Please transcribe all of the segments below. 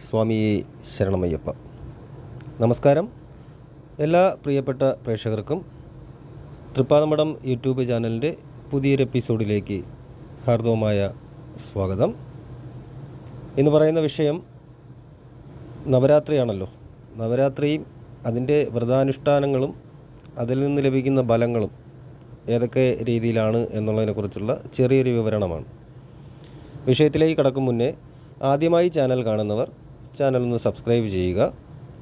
സ്വാമി ശരണമയ്യപ്പ. നമസ്കാരം. എല്ലാ പ്രിയപ്പെട്ട പ്രേക്ഷകർക്കും തൃപ്പാതമഠം യൂട്യൂബ് ചാനലിന്റെ പുതിയൊരു എപ്പിസോഡിലേക്ക് ഹാർദവമായ സ്വാഗതം. എന്ന് പറയുന്ന വിഷയം നവരാത്രിയാണല്ലോ. നവരാത്രിയും അതിന്റെ വ്രതാനുഷ്ഠാനങ്ങളും അതിൽ നിന്ന് ലഭിക്കുന്ന ഫലങ്ങളും ഏതൊക്കെ രീതിയിലാണ് എന്നുള്ളതിനെക്കുറിച്ചുള്ള ചെറിയൊരു വിവരണമാണ്. വിഷയത്തിലേക്ക് കടക്കും മുന്നേ ആദ്യമായി ചാനൽ കാണുന്നവർ ചാനൽ ഒന്ന് സബ്സ്ക്രൈബ് ചെയ്യുക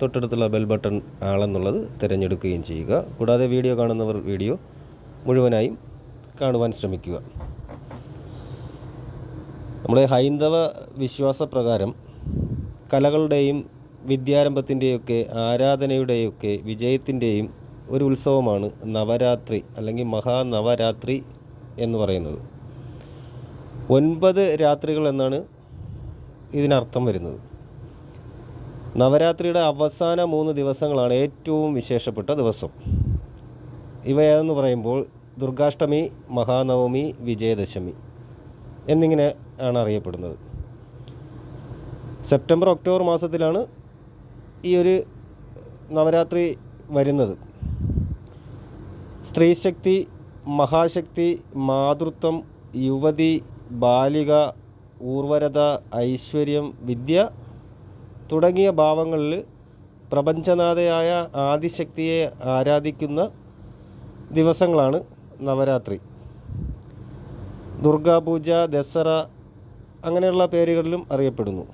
തൊട്ടടുത്തുള്ള ബെൽ ബട്ടൺ ആളെന്നുള്ളത് തിരഞ്ഞെടുക്കുകയും ചെയ്യുക. കൂടാതെ വീഡിയോ കാണുന്നവർ വീഡിയോ മുഴുവനായും കാണുവാൻ ശ്രമിക്കുക. നമ്മുടെ ഹൈന്ദവ വിശ്വാസപ്രകാരം കലകളുടെയും വിദ്യാരംഭത്തിന്റെയൊക്കെ ആരാധനയുടെയൊക്കെ വിജയത്തിന്റെയും ഒരു ഉത്സവമാണ് നവരാത്രി അല്ലെങ്കിൽ മഹാനവരാത്രി എന്ന് പറയുന്നത്. ഒൻപത് രാത്രികൾ എന്നാണ് ഇതിനർത്ഥം വരുന്നത്. നവരാത്രിയുടെ അവസാന മൂന്ന് ദിവസങ്ങളാണ് ഏറ്റവും വിശേഷപ്പെട്ട ദിവസം. ഇവ പറയുമ്പോൾ ദുർഗാഷ്ടമി മഹാനവമി വിജയദശമി എന്നിങ്ങനെ ആണ് അറിയപ്പെടുന്നത്. സെപ്റ്റംബർ ഒക്ടോബർ മാസത്തിലാണ് ഈ ഒരു നവരാത്രി വരുന്നത്. സ്ത്രീശക്തി മഹാശക്തി മാതൃത്വം യുവതി ബാലിക ഊർവരത ഐശ്വര്യം വിദ്യ തുടങ്ങിയ ഭാവങ്ങളിൽ പ്രപഞ്ചനാഥയായ ആദിശക്തിയെ ആരാധിക്കുന്ന ദിവസങ്ങളാണ് നവരാത്രി. ദുർഗാപൂജ ദസറ അങ്ങനെയുള്ള പേരുകളിലും അറിയപ്പെടുന്നു.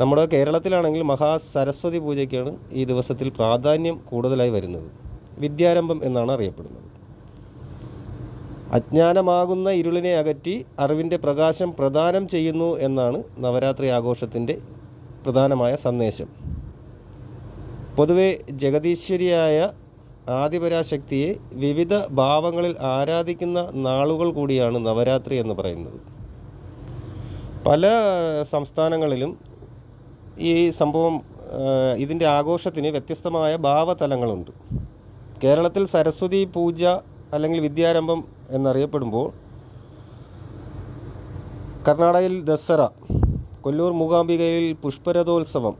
നമ്മുടെ കേരളത്തിലാണെങ്കിൽ മഹാസരസ്വതി പൂജയ്ക്കാണ് ഈ ദിവസത്തിൽ പ്രാധാന്യം കൂടുതലായി വരുന്നത്. വിദ്യാരംഭം എന്നാണ് അറിയപ്പെടുന്നത്. അജ്ഞാനമാകുന്ന ഇരുളിനെ അകറ്റി അറിവിന്റെ പ്രകാശം പ്രദാനം ചെയ്യുന്നു എന്നാണ് നവരാത്രി ആഘോഷത്തിന്റെ പ്രധാനമായ സന്ദേശം. പൊതുവെ ജഗതീശ്വരിയായ ആദിപരാശക്തിയെ വിവിധ ഭാവങ്ങളിൽ ആരാധിക്കുന്ന നാളുകൾ കൂടിയാണ് നവരാത്രി എന്ന് പറയുന്നത്. പല സംസ്ഥാനങ്ങളിലും ഈ സംഭവം ഇതിന്റെ ആഘോഷത്തിന് വ്യത്യസ്തമായ ഭാവതലങ്ങളുണ്ട്. കേരളത്തിൽ സരസ്വതി പൂജ അല്ലെങ്കിൽ വിദ്യാരംഭം എന്നറിയപ്പെടുമ്പോൾ കർണാടകയിൽ ദസറ കൊല്ലൂർ മൂകാംബികയിൽ പുഷ്പരഥോത്സവം.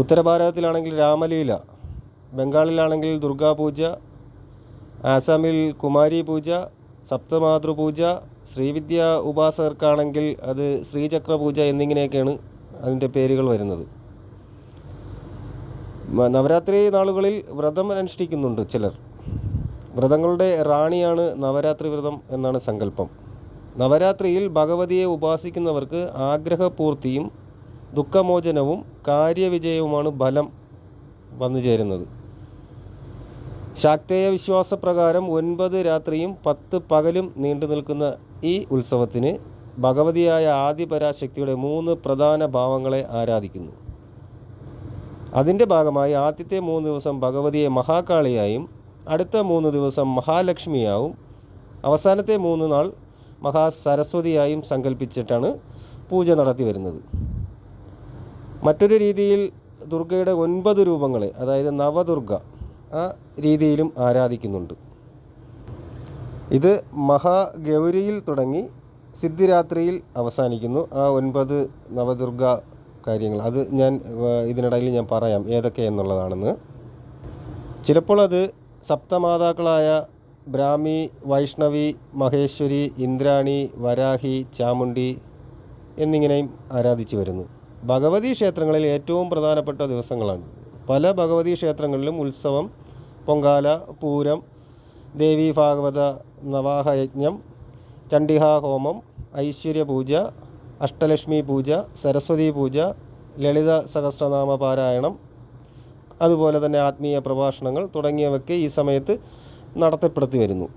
ഉത്തരഭാരതത്തിലാണെങ്കിൽ രാമലീല ബംഗാളിലാണെങ്കിൽ ദുർഗാപൂജ ആസാമിൽ കുമാരി പൂജ സപ്തമാതൃപൂജ ശ്രീവിദ്യ ഉപാസകർക്കാണെങ്കിൽ അത് ശ്രീചക്ര പൂജ എന്നിങ്ങനെയൊക്കെയാണ് അതിന്റെ പേരുകൾ വരുന്നത്. നവരാത്രി നാളുകളിൽ വ്രതം അനുഷ്ഠിക്കുന്നുണ്ട് ചിലർ. വ്രതങ്ങളുടെ റാണിയാണ് നവരാത്രി വ്രതം എന്നാണ് സങ്കല്പം. നവരാത്രിയിൽ ഭഗവതിയെ ഉപാസിക്കുന്നവർക്ക് ആഗ്രഹപൂർത്തിയും ദുഃഖമോചനവും കാര്യവിജയവുമാണ് ഫലം വന്നു ചേരുന്നത്. ശാക്തേയ വിശ്വാസപ്രകാരം ഒൻപത് രാത്രിയും പത്ത് പകലും നീണ്ടു നിൽക്കുന്ന ഈ ഉത്സവത്തിന് ഭഗവതിയായ ആദിപരാശക്തിയുടെ മൂന്ന് പ്രധാന ഭാവങ്ങളെ ആരാധിക്കുന്നു. അതിന്റെ ഭാഗമായി ആദ്യത്തെ മൂന്ന് ദിവസം ഭഗവതിയെ മഹാകാളിയായും അടുത്ത മൂന്ന് ദിവസം മഹാലക്ഷ്മിയാവും അവസാനത്തെ മൂന്ന് നാൾ മഹാസരസ്വതിയായും സങ്കല്പിച്ചിട്ടാണ് പൂജ നടത്തി വരുന്നത്. മറ്റൊരു രീതിയിൽ ദുർഗയുടെ ഒൻപത് രൂപങ്ങളെ അതായത് നവദുർഗ ആ രീതിയിലും ആരാധിക്കുന്നുണ്ട്. ഇത് മഹാഗൗരിയിൽ തുടങ്ങി സിദ്ധിരാത്രിയിൽ അവസാനിക്കുന്നു. ആ ഒൻപത് നവദുർഗ കാര്യങ്ങൾ അത് ഞാൻ ഇതിനിടയിൽ ഞാൻ പറയാം ഏതൊക്കെ എന്നുള്ളതാണെന്ന്. ചിലപ്പോൾ അത് സപ്തമാതാക്കളായ ബ്രാഹ്മി വൈഷ്ണവി മഹേശ്വരി ഇന്ദ്രാണി വരാഹി ചാമുണ്ടി എന്നിങ്ങനെയും ആരാധിച്ചു വരുന്നു. ഭഗവതി ക്ഷേത്രങ്ങളിൽ ഏറ്റവും പ്രധാനപ്പെട്ട ദിവസങ്ങളാണ്. പല ഭഗവതി ക്ഷേത്രങ്ങളിലും ഉത്സവം പൊങ്കാല പൂരം ദേവി ഭാഗവത നവാഹയജ്ഞം ചണ്ഡിഹാഹോമം ഐശ്വര്യ പൂജ അഷ്ടലക്ഷ്മി പൂജ സരസ്വതി പൂജ ലളിത സഹസ്രനാമ പാരായണം അതുപോലെ തന്നെ ആത്മീയ പ്രഭാഷണങ്ങൾ തുടങ്ങിയവയ്ക്ക് ഈ സമയത്ത് നടത്തപ്പെടുത്തി വരുന്നു.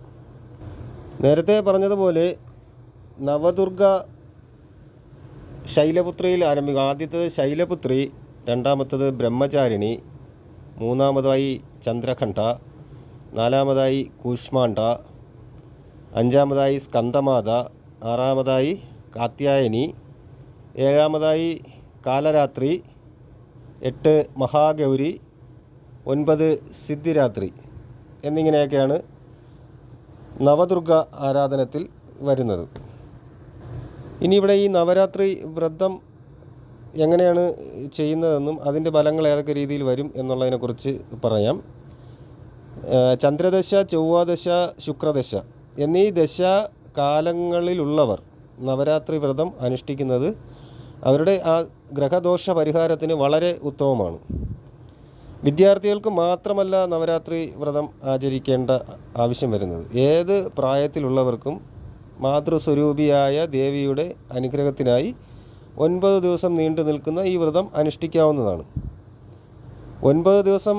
നേരത്തെ പറഞ്ഞതുപോലെ നവദുർഗ ശൈലപുത്രിയിൽ ആരംഭിക്കും ആദ്യത്തേത് ശൈലപുത്രി രണ്ടാമത്തത് ബ്രഹ്മചാരിണി മൂന്നാമതായി ചന്ദ്രഖണ്ഡ നാലാമതായി കൂഷ്മാണ്ഡ അഞ്ചാമതായി സ്കന്ദമാത ആറാമതായി കാത്യായനി ഏഴാമതായി കാലരാത്രി എട്ട് മഹാഗൗരി ഒൻപത് സിദ്ധിരാത്രി. എന്നിങ്ങനെയൊക്കെയാണ് നവദുർഗ ആരാധനത്തിൽ വരുന്നത്. ഇനി ഇവിടെ ഈ നവരാത്രി വ്രതം എങ്ങനെയാണ് ചെയ്യുന്നതെന്നും അതിന്റെ ഫലങ്ങൾ ഏതൊക്കെ രീതിയിൽ വരും എന്നുള്ളതിനെക്കുറിച്ച് പറയാം. ചന്ദ്രദശ ചൊവ്വാദശ ശുക്രദശ എന്നീ ദശ കാലങ്ങളിലുള്ളവർ നവരാത്രി വ്രതം അനുഷ്ഠിക്കുന്നത് അവരുടെ ആ ഗ്രഹദോഷ പരിഹാരത്തിന് വളരെ ഉത്തമമാണ്. വിദ്യാർത്ഥികൾക്ക് മാത്രമല്ല നവരാത്രി വ്രതം ആചരിക്കേണ്ട ആവശ്യം വരുന്നത്. ഏത് പ്രായത്തിലുള്ളവർക്കും മാതൃസ്വരൂപിയായ ദേവിയുടെ അനുഗ്രഹത്തിനായി ഒൻപത് ദിവസം നീണ്ടു നിൽക്കുന്ന ഈ വ്രതം അനുഷ്ഠിക്കാവുന്നതാണ്. ഒൻപത് ദിവസം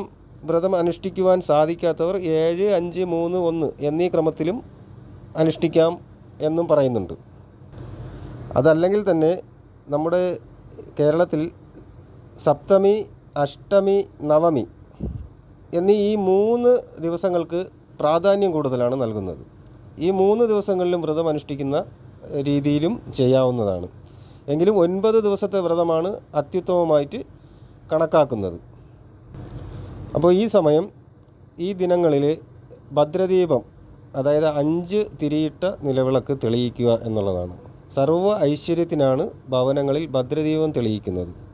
വ്രതം അനുഷ്ഠിക്കുവാൻ സാധിക്കാത്തവർ ഏഴ് അഞ്ച് മൂന്ന് ഒന്ന് എന്നീ ക്രമത്തിലും അനുഷ്ഠിക്കാം എന്നും പറയുന്നുണ്ട്. അതല്ലെങ്കിൽ തന്നെ നമ്മുടെ കേരളത്തിൽ സപ്തമി അഷ്ടമി നവമി എന്നീ ഈ മൂന്ന് ദിവസങ്ങൾക്ക് പ്രാധാന്യം കൂടുതലാണ് നൽകുന്നത്. ഈ മൂന്ന് ദിവസങ്ങളിലും വ്രതം അനുഷ്ഠിക്കുന്ന രീതിയിലും ചെയ്യാവുന്നതാണ്. എങ്കിലും ഒൻപത് ദിവസത്തെ വ്രതമാണ് അത്യുത്തമമായിട്ട് കണക്കാക്കുന്നത്. അപ്പോൾ ഈ സമയം ഈ ദിനങ്ങളിൽ ഭദ്രദീപം അതായത് അഞ്ച് തിരിയിട്ട നിലവിളക്ക് തെളിയിക്കുക എന്നുള്ളതാണ്. സർവ ഐശ്വര്യത്തിനാണ് ഭവനങ്ങളിൽ ഭദ്രദീപം തെളിയിക്കുന്നത്.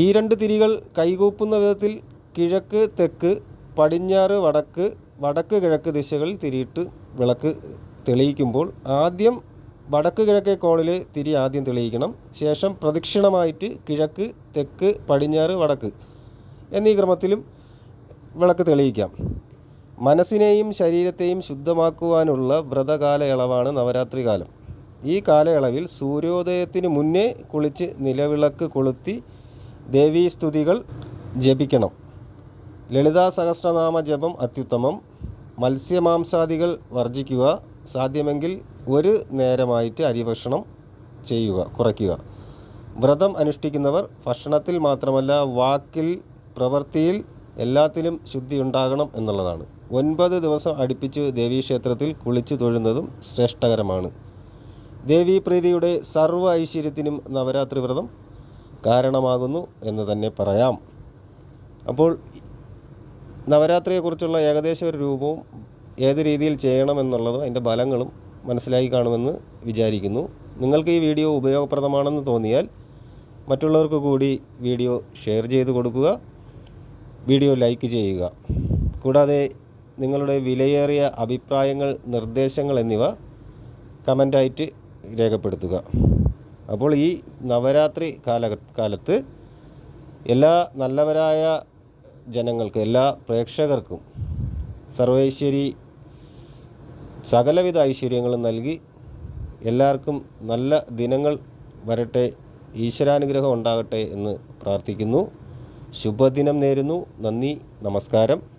ഈ രണ്ട് തിരികൾ കൈകൂപ്പുന്ന വിധത്തിൽ കിഴക്ക് തെക്ക് പടിഞ്ഞാറ് വടക്ക് വടക്ക് കിഴക്ക് ദിശകളിൽ തിരിയിട്ട് വിളക്ക് തെളിയിക്കുമ്പോൾ ആദ്യം വടക്ക് കിഴക്കേ കോണിലെ തിരി ആദ്യം തെളിയിക്കണം. ശേഷം പ്രദക്ഷിണമായിട്ട് കിഴക്ക് തെക്ക് പടിഞ്ഞാറ് വടക്ക് എന്നീ ക്രമത്തിലും വിളക്ക് തെളിയിക്കാം. മനസ്സിനെയും ശരീരത്തെയും ശുദ്ധമാക്കുവാനുള്ള വ്രതകാലയളവാണ് നവരാത്രി കാലം. ഈ കാലയളവിൽ സൂര്യോദയത്തിന് മുന്നേ കുളിച്ച് നിലവിളക്ക് കൊളുത്തി ദേവീസ്തുതികൾ ജപിക്കണം. ലളിതാ സഹസ്രനാമ ജപം അത്യുത്തമം. മത്സ്യമാംസാദികൾ വർജിക്കുക സാധ്യമെങ്കിൽ ഒരു നേരമായിട്ട് അരിഭക്ഷണം ചെയ്യുക കുറയ്ക്കുക. വ്രതം അനുഷ്ഠിക്കുന്നവർ ഭക്ഷണത്തിൽ മാത്രമല്ല വാക്കിൽ പ്രവൃത്തിയിൽ എല്ലാത്തിലും ശുദ്ധി ഉണ്ടാകണം എന്നുള്ളതാണ്. ഒൻപത് ദിവസം അടുപ്പിച്ച് ദേവീക്ഷേത്രത്തിൽ കുളിച്ചു തൊഴുന്നതും ശ്രേഷ്ഠകരമാണ്. ദേവീപ്രീതിയുടെ സർവ ഐശ്വര്യത്തിനും നവരാത്രി വ്രതം കാരണമാകുന്നു എന്ന് തന്നെ പറയാം. അപ്പോൾ നവരാത്രിയെക്കുറിച്ചുള്ള ഏകദേശ ഒരു രൂപവും ഏത് രീതിയിൽ ചെയ്യണമെന്നുള്ളതും അതിന്റെ ഫലങ്ങളും മനസ്സിലാക്കി കാണുമെന്ന് വിചാരിക്കുന്നു. നിങ്ങൾക്ക് ഈ വീഡിയോ ഉപയോഗപ്രദമാണെന്ന് തോന്നിയാൽ മറ്റുള്ളവർക്ക് കൂടി വീഡിയോ ഷെയർ ചെയ്ത് കൊടുക്കുക. വീഡിയോ ലൈക്ക് ചെയ്യുക. കൂടാതെ നിങ്ങളുടെ വിലയേറിയ അഭിപ്രായങ്ങൾ നിർദ്ദേശങ്ങൾ എന്നിവ കമന്റായിട്ട് രേഖപ്പെടുത്തുക. അപ്പോൾ ഈ നവരാത്രി കാല കാലത്ത് എല്ലാ നല്ലവരായ ജനങ്ങൾക്ക് എല്ലാ പ്രേക്ഷകർക്കും സർവൈശ്വരി സകലവിധ ഐശ്വര്യങ്ങളും നൽകി എല്ലാവർക്കും നല്ല ദിനങ്ങൾ വരട്ടെ ഈശ്വരാനുഗ്രഹം ഉണ്ടാകട്ടെ എന്ന് പ്രാർത്ഥിക്കുന്നു. ശുഭദിനം നേരുന്നു. നന്ദി നമസ്കാരം.